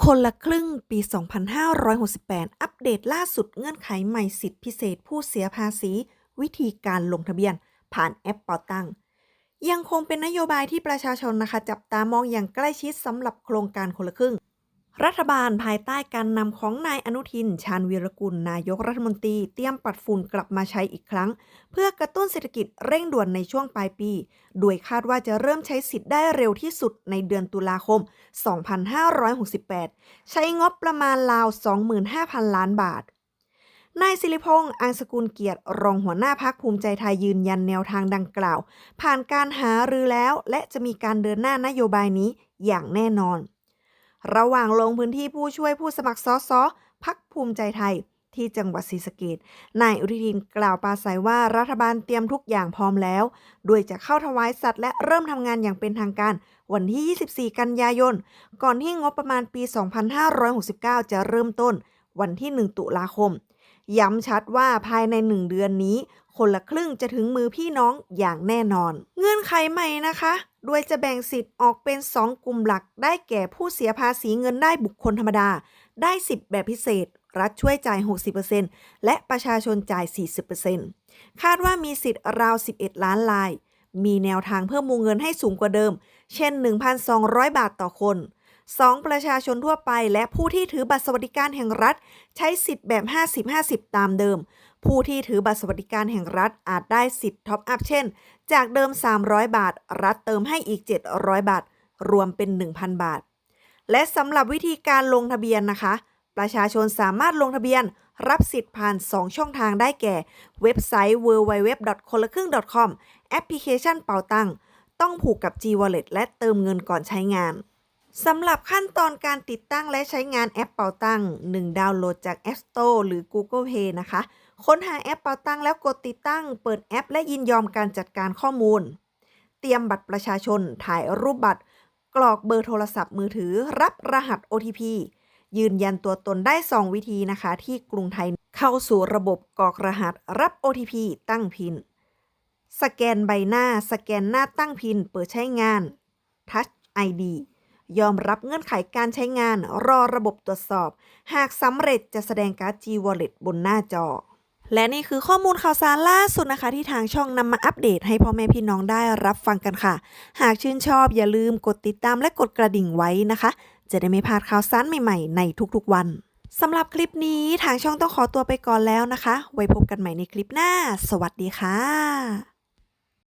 คนละครึ่งปี 2568 อัปเดตล่าสุดเงื่อนไขใหม่สิทธิพิเศษผู้เสียภาษี วิธีการลงทะเบียน ผ่านแอปเป่าตังยังคงเป็นนโยบายที่ประชาชนนะคะ จับตามองอย่างใกล้ชิดสำหรับโครงการคนละครึ่ง รัฐบาลภายใต้การนำของนายอนุทิน ชาญวีรกุล นายกรัฐมนตรีเตรียมปัดฝุ่นกลับมาใช้อีกครั้ง เพื่อกระตุ้นเศรษฐกิจเร่งด่วนในช่วงปลายปี โดยคาดว่าจะเริ่มใช้สิทธิ์ได้เร็วที่สุดในเดือนตุลาคม 2568 ใช้งบประมาณราว 25,000 ล้านบาทนายสิริพงษ์อังสกุลเกียรติ รองหัวหน้าพักภูมิใจไทยยืนยันแนวทางดังกล่าว ผ่านการหารือแล้ว และจะมีการเดินหน้านโยบายนี้อย่างแน่นอน ระหว่างลงพื้นที่ผู้ช่วยผู้สมัครสสพักภูมิใจไทย ที่จังหวัดศรีสะเกษนายอุทินกล่าวปราศัยว่ารัฐบาลเตรียมทุกอย่างพร้อมแล้วโดยจะเข้าถวายสัตว์และเริ่มทำงานอย่างเป็นทางการ วันที่ 24 กันยายน ก่อนที่งบประมาณปี 2569 จะเริ่มต้น วันที่ 1 ตุลาคม ย้ำชัดว่าภายใน 1 เดือนนี้ คนละครึ่งจะถึงมือพี่น้องอย่างแน่นอน เงื่อนไขใหม่นะคะ โดยจะแบ่งสิทธิ์ออกเป็น 2 กลุ่มหลัก ได้แก่ผู้เสียภาษีเงินได้บุคคลธรรมดา ได้สิทธิ์แบบพิเศษ รัฐช่วยจ่าย 60%และประชาชนจ่าย 40%คาดว่ามีสิทธิ์ราว 11 ล้านลาย มีแนวทางเพิ่มวงเงินให้สูงกว่าเดิม เช่น 1,200 บาทต่อคน 2. ประชาชนทั่วไปและผู้ที่ถือบัตรสวัสดิการแห่งรัฐ ใช้สิทธิ์แบบ 50-50 ตามเดิม ผู้ที่ถือบัตรสวัสดิการแห่งรัฐอาจได้สิทธิ์ท็อปอัพเช่น จากเดิม 300 บาท รัฐเติมให้อีก 700 บาท รวมเป็น 1,000 บาท และสำหรับวิธีการลงทะเบียนนะคะ ประชาชนสามารถลงทะเบียน รับสิทธิ์ผ่าน 2 ช่องทางได้แก่ เว็บไซต์ www.konlak รึ่ง .com แอปพลิเคชันเป่าตังต้องผูกกับ G Wallet และเติมเงินก่อนใช้งาน สำหรับขั้นตอนการติดตั้งและใช้งานแอปเป่าตัง1ดาวน์โหลดจาก App Store หรือ Google Play นะคะ ค้นหาแอปเป่าตังแล้วกดติดตั้ง เปิดแอป และยินยอมการจัดการข้อมูล เตรียมบัตรประชาชน ถ่ายรูปบัตร กรอกเบอร์โทรศัพท์มือถือ รับรหัส OTP ยืนยันตัวตนได้ 2 วิธีนะคะ ที่กรุงไทยเข้าสู่ระบบกรอกรหัสรับ OTP ตั้งพิน สแกนใบหน้า สแกนหน้าตั้งพิน เปิดใช้งาน Touch ID ยอมรับเงื่อนไขการใช้งานรอระบบตรวจสอบ หากสำเร็จจะแสดงการ์ด G Wallet บนหน้าจอ และนี่คือข้อมูลข่าวสารล่าสุดนะคะ ที่ทางช่องนำมาอัปเดตให้พ่อแม่พี่น้องได้รับฟังกันค่ะ หากชื่นชอบอย่าลืมกดติดตามและกดกระดิ่งไว้นะคะ จะได้ไม่พลาดข่าวสารใหม่ๆ ในทุกๆวันสำหรับคลิปนี้ทางช่องต้องขอตัวไปก่อนแล้วนะคะ ไว้พบกันใหม่ในคลิปหน้า สวัสดีค่ะ